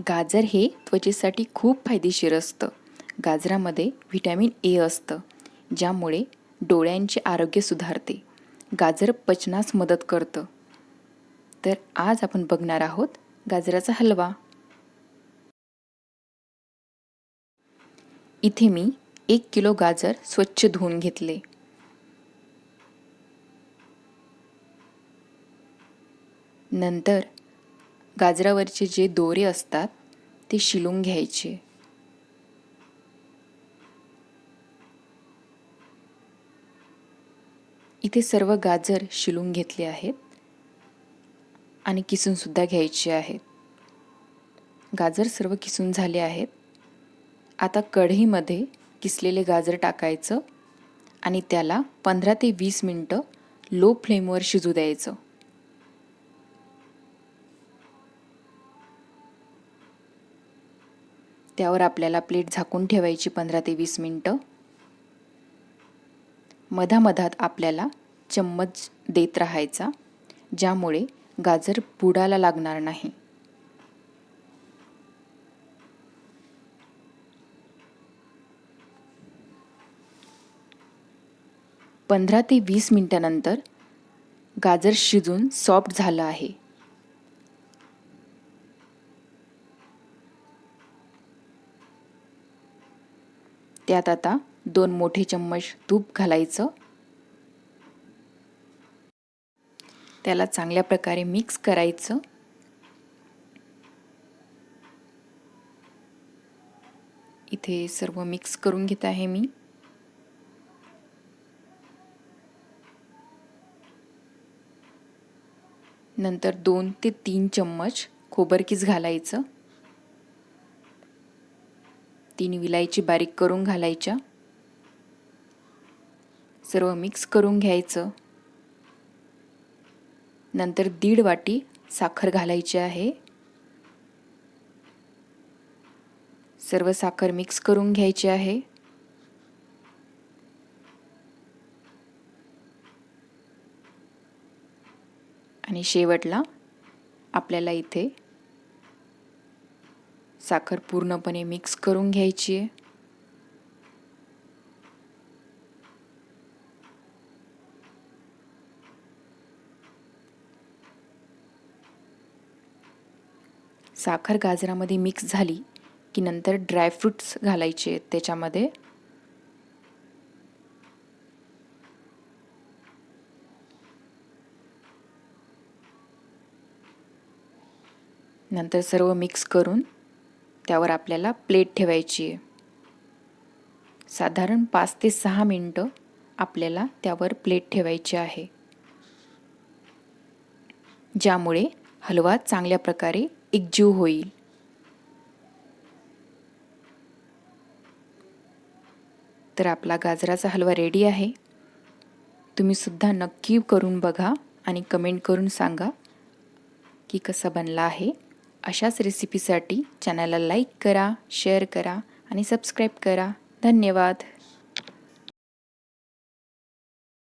गाजर हे त्वचेसाठी खूप फायदेशीर असतं. गाजरामध्ये व्हिटॅमिन ए असतं ज्यामुळे डोळ्यांचे आरोग्य सुधारते. गाजर पचनास मदत करतं. तर आज आपण बघणार आहोत गाजराचा हलवा. इथे मी एक किलो गाजर स्वच्छ धुवून घेतले. नंतर गाजरावरचे जे दोरे असतात ते शिलून घ्यायचे. इथे सर्व गाजर शिलून घेतले आहेत आणि किसूनसुद्धा घ्यायचे आहेत. गाजर सर्व किसून झाले आहेत. आता कढईमध्ये किसलेले गाजर टाकायचं आणि त्याला पंधरा ते वीस मिनटं लो फ्लेमवर शिजू द्यायचं. त्यावर आपल्याला प्लेट झाकून ठेवायची पंधरा ते वीस मिनटं. मधामधात आपल्याला चम्मच देत राहायचा ज्यामुळे गाजर बुडाला लागणार नाही. पंधरा ते वीस मिनटानंतर गाजर शिजून सॉफ्ट झालं आहे. त्यात आता दोन मोठे चम्मच तूप घालायचं. त्याला चांगल्या प्रकारे मिक्स करायचं. इथे सर्व मिक्स करून घेत आहे मी. नंतर दोन ते तीन चम्मच खोबरकीस घालायचं. तीन विलायची बारीक करून घालायच्या. सर्व मिक्स करून घ्यायचं. नंतर दीड वाटी साखर घालायची आहे. सर्व साखर मिक्स करून घ्यायची आहे. आणि शेवटला आपल्याला इथे साखर पूर्णपणे मिक्स करून घ्यायची आहे. साखर गाजरामध्ये मिक्स झाली की नंतर ड्रायफ्रूट्स घालायचे आहेत त्याच्यामध्ये. नंतर सर्व मिक्स करून त्यावर आपल्याला प्लेट ठेवायची आहे. साधारण पाच ते सहा मिनटं आपल्याला त्यावर प्लेट ठेवायची आहे. ज्यामुळे हलवा चांगल्या प्रकारे एकजीव होईल. तर आपला गाजराचा हलवा रेडी आहे. तुम्ही सुद्धा नक्की करून बघा आणि कमेंट करून सांगा की कसा बनला आहे. अशाच रेसिपीसाठी चॅनलला लाईक करा शेअर करा आणि सबस्क्राईब करा. धन्यवाद.